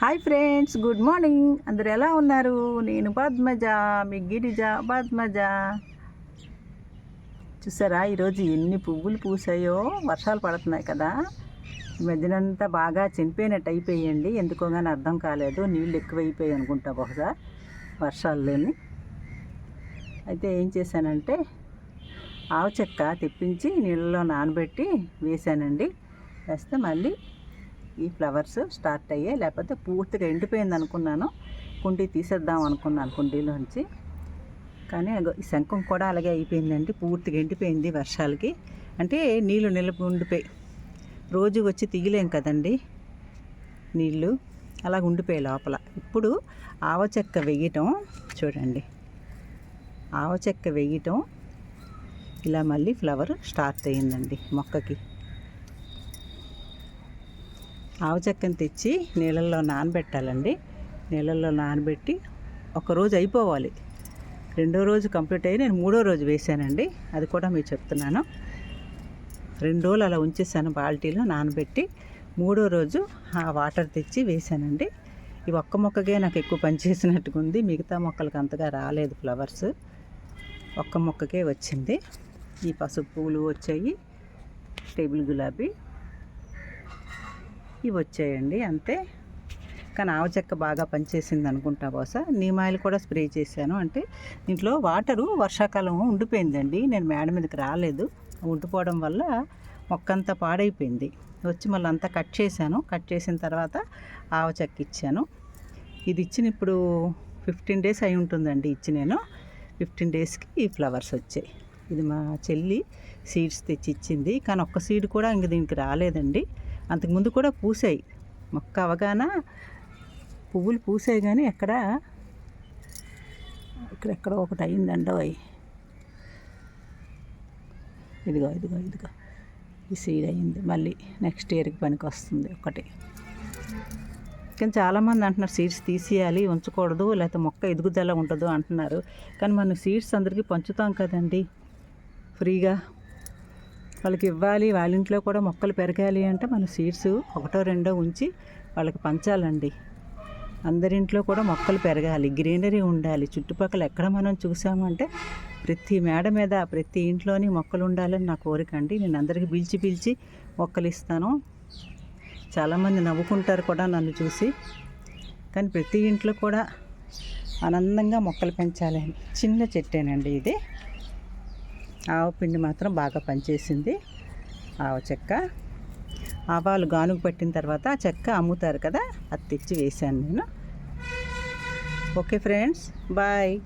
Hi friends good morning. అందరు ఎలా ఉన్నారు? నేను పద్మజ మీ గిరిజ పద్మజ. చూసారా ఈరోజు ఎన్ని పువ్వులు పూసాయో? వర్షాలు పడుతున్నాయి కదా. ఈ మధ్యనంతా బాగా చనిపోయినట్టు అయిపోయండి. ఎందుకో కానీ అర్థం కాలేదు. నీళ్ళు ఎక్కువైపోయాయి అనుకుంటా బహుశా వర్షాల్లోని. అయితే ఏం చేశానంటే ఆవు చెక్క తెప్పించి నీళ్ళలో నానబెట్టి వేసానండి వేస్తే మళ్ళీ ఈ ఫ్లవర్స్ స్టార్ట్ అయ్యాయి. లేకపోతే పూర్తిగా ఎండిపోయింది అనుకున్నాను. కుండీ తీసేద్దాం అనుకున్నాను కుండీలోంచి. కానీ ఈ శంఖం కూడా అలాగే అయిపోయిందండి. పూర్తిగా ఎండిపోయింది వర్షాలకి. అంటే నీళ్ళు నిలబ ఉండిపోయి రోజు వచ్చి తీయలేం కదండి నీళ్ళు అలా ఉండిపోయాయి లోపల. ఇప్పుడు ఆవచెక్క వేయటం చూడండి. ఆవచెక్క వేయటం ఇలా మళ్ళీ ఫ్లవర్ స్టార్ట్ అయ్యిందండి మొక్కకి. ఆవు చెక్కను తెచ్చి నీళ్ళల్లో నానబెట్టాలండి. నీళ్ళల్లో నానబెట్టి ఒక రోజు అయిపోవాలి. రెండో రోజు కంప్లీట్ అయ్యి నేను మూడో రోజు వేసానండి. అది కూడా మీకు చెప్తున్నాను. రెండు రోజులు అలా ఉంచేసాను బాల్టీలో నానబెట్టి మూడో రోజు ఆ వాటర్ తెచ్చి వేసానండి. ఈ ఒక్క మొక్కకే నాకు ఎక్కువ పనిచేసినట్టుగా ఉంది. మిగతా మొక్కలకు అంతగా రాలేదు ఫ్లవర్స్. ఒక్క మొక్కకే వచ్చింది. ఈ పసుపు పువ్వులు వచ్చాయి. టేబుల్ గులాబీ ఇవి వచ్చాయండి అంతే. కానీ ఆవ చెక్క బాగా పనిచేసింది అనుకుంటా బహుశా. నీమ్ ఆయిల్ కూడా స్ప్రే చేశాను. అంటే దీంట్లో వాటరు వర్షాకాలం ఉండిపోయిందండి. నేను మేడ మీదకి రాలేదు. ఉండిపోవడం వల్ల మొక్క అంతా పాడైపోయింది. వచ్చి మళ్ళీ అంతా కట్ చేశాను. కట్ చేసిన తర్వాత ఆవ చెక్క ఇచ్చాను. ఇది ఇచ్చిన ఇప్పుడు ఫిఫ్టీన్ డేస్ అయి ఉంటుందండి ఇచ్చి నేను. ఫిఫ్టీన్ డేస్కి ఈ ఫ్లవర్స్ వచ్చాయి. ఇది మా చెల్లి సీడ్స్ తెచ్చి ఇచ్చింది కానీ ఒక్క సీడ్ కూడా ఇంక దీనికి రాలేదండి. అంతకుముందు కూడా పూసాయి. మొక్క అవగాన పువ్వులు పూసాయి కానీ ఎక్కడ ఇక్కడెక్కడ ఒకటి అయిందండో అవి ఇదిగో ఇదిగో ఇదిగో. ఈ సీడ్ అయింది మళ్ళీ నెక్స్ట్ ఇయర్కి పనికి వస్తుంది ఒకటి. కానీ చాలామంది అంటున్నారు సీడ్స్ తీసేయాలి ఉంచకూడదు లేకపోతే మొక్క ఎదుగుదల ఉండదు అంటున్నారు. కానీ మనం సీడ్స్ అందరికీ పంచుతాం కదండి. ఫ్రీగా వాళ్ళకి ఇవ్వాలి వాళ్ళ ఇంట్లో కూడా మొక్కలు పెరగాలి అంటే మన సీడ్స్ ఒకటో రెండో ఉంచి వాళ్ళకి పంచాలండి. అందరింట్లో కూడా మొక్కలు పెరగాలి గ్రీనరీ ఉండాలి. చుట్టుపక్కల ఎక్కడ మనం చూసామంటే ప్రతి మేడ మీద ప్రతి ఇంట్లోని మొక్కలు ఉండాలని నా కోరిక అండి. నేను అందరికీ పిలిచి పిలిచి మొక్కలు ఇస్తాను. చాలామంది నవ్వుకుంటారు కూడా నన్ను చూసి. కానీ ప్రతి ఇంట్లో కూడా ఆనందంగా మొక్కలు పెంచాలని చిన్న చెట్టేనండి ఇది. ఆవు పిండి మాత్రం బాగా పనిచేసింది. ఆవ చెక్క. ఆవాలు గానుగు పట్టిన తర్వాత ఆ చెక్క అమ్ముతారు కదా అది తెచ్చి వేశాను నేను. Okay friends bye.